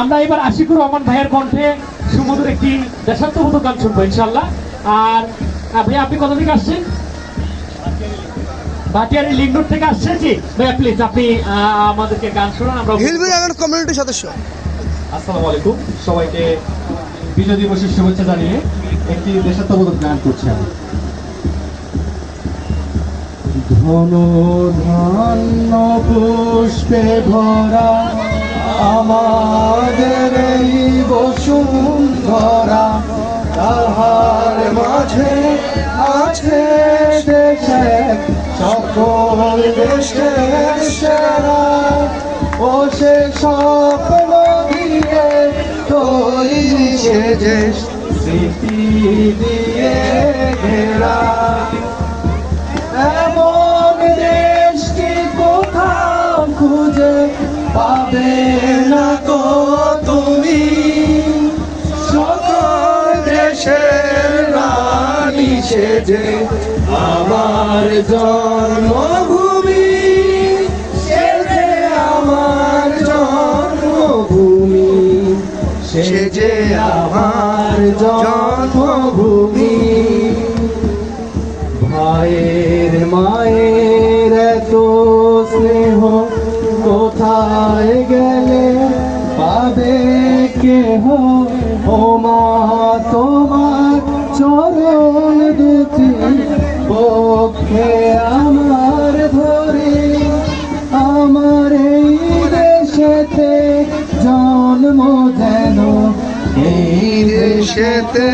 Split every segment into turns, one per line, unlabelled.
আমরা এবার আশিকুর রহমান ভাইয়ের কণ্ঠে সুমধুর একটি দেশাত্মবোধক গান শুনব ইনশাল্লাহ আর ভাইয়া আপনি কোথা থেকে আসছেন? ভাটিয়ারি লিঙ্গুর থেকে আসছেন? জি ভাইয়া প্লিজ আপনি আমাদেরকে গান শোনান আমরা
আইল্যান্ড কমিউনিটির সদস্য।
আসসালামু আলাইকুম। সবাইকে বিজয় দিবসের শুভেচ্ছা জানিয়ে একটি দেশাত্মবোধক গান করছি আমি। ধন ধান্য পুষ্পে ভরা আমাদের এই বসুন্ধরা, তাহার মাঝে আছে দেশে সকল দেশের সেরা। ও সে স্বপ্ন দিয়ে তৈরি সে যে স্মৃতি দিয়ে ঘেরা। এমন দেশটি কোথাও খুঁজে পাবে না তো তুমি? সকল দেশের রানী সেজে আমার জন্মভূমি, সেজে আমার জন্মভূমি, সেজে আমার জন্মভূমি। ভাইয়ের মায়ের পাবে কেহ? মা, তোমার চরণ দুটি পক্ষে আমার ধরে। আমার এই দেশেতে জন্ম যেন, এই দেশেতে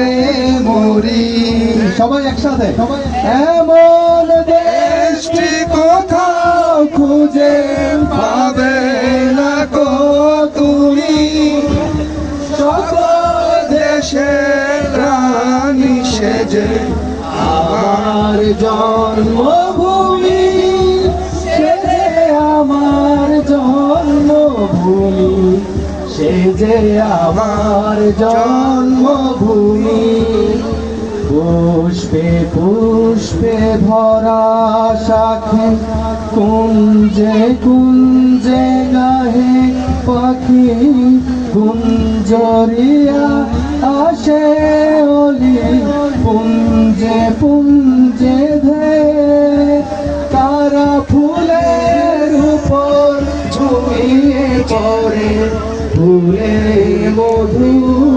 মরি। সবাই একসাথে। এমন দেশটি কোথাও খুঁজে পাবে সেজে আমার জন্মভূমি সেজে আমার জন্মভূমি, সে যে আমার জন্মভূমি। পুষ্পে পুষ্পে ভরা শাখে কুঞ্জে কুঞ্জে গাহে পাখি, কুঞ্জরিয়া উপর ভুলে মধু।